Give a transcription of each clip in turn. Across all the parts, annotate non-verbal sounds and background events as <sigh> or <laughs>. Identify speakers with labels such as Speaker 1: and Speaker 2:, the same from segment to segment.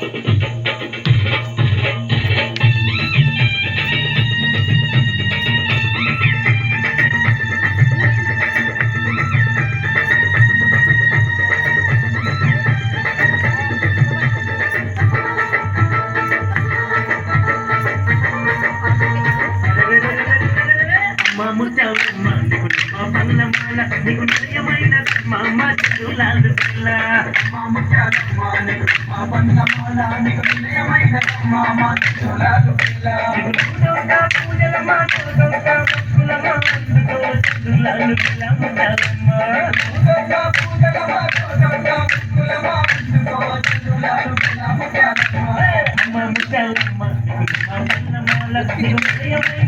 Speaker 1: Thank <laughs> you. అమ్మ ముచ్చమ్మ నీకు మా పల్లమాల నీకు నిజమైన అమ్మ చెరులాదు పిల్ల అమ్మ ముచ్చమ్మ నీకు మా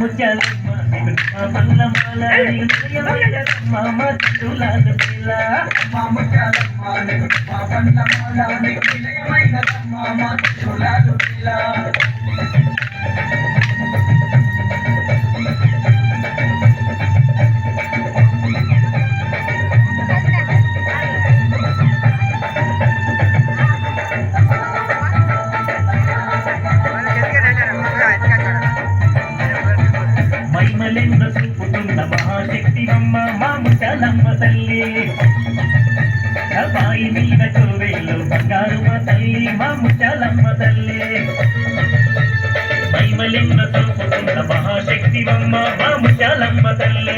Speaker 1: చెరులాదు పిల్ల పట్టు తీర పట్టులై కట్టినామమ్మడు పట్టుకోమ్మ అప్పటి పూలు కమలు పెట్టి మైమలెన్న చూపుతున్న మహాశక్తి అమ్మ మా ముసలమ్మ తల్లి బాయి మీద చోవేలు బంగారు మా తల్లి మా ముసలమ్మ తల్లి మైమలెన్న చూపుతున్న మహాశక్తి అమ్మ మా ముసలమ్మ తల్లి.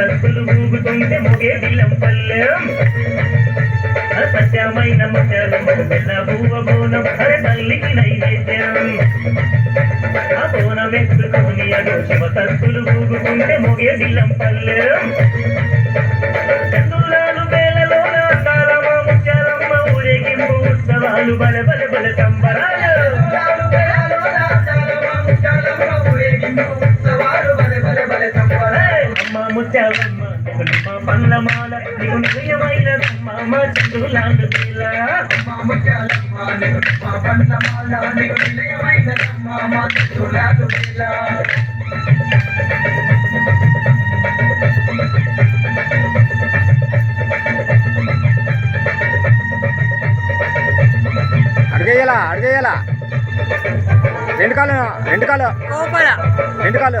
Speaker 1: ఎగోశమ ఊగుతుంటే ముగే బిలం పల్లెం. ఆ సత్యమైన ముత్యాలమ్మకు పెద్ద భూవబోనం హరి తల్లికి నైవేద్యం. ఆ బోనం ఎత్తుకొని శివ తలుపులు ఊగుతుంటే ముగే బిలం పల్లెం. చందులాలు వేలలోన అందాలమ్మ ముత్యాలమ్మ ఊరేగింపు ఉత్సవాలు బల బల బల సంబరా.
Speaker 2: అడిగేయాలా అడిగేయాలా? రెండు కాలు రెండు కాలు రెండు కాలు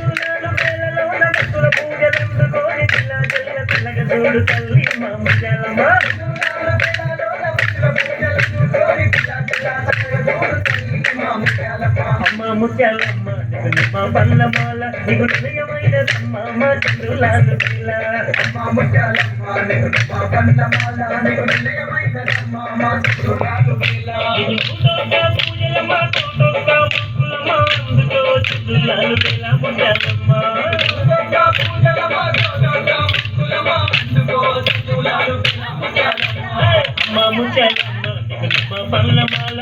Speaker 1: చూడు తల్లి మా ముజలమ్మ అమ్మ ముత్యాలమ్మ నీకు మా పల్లమాల నీకు నిలయమైన అమ్మ మా చంద్రులాలు పిల్ల పూజలమ్మ తోటొక్క ముక్కులమ్మ అందుకో చంద్రులాలు పిల్ల ముత్యాలమ్మ అమ్మ ముచ్చమ్మ పల్లమాల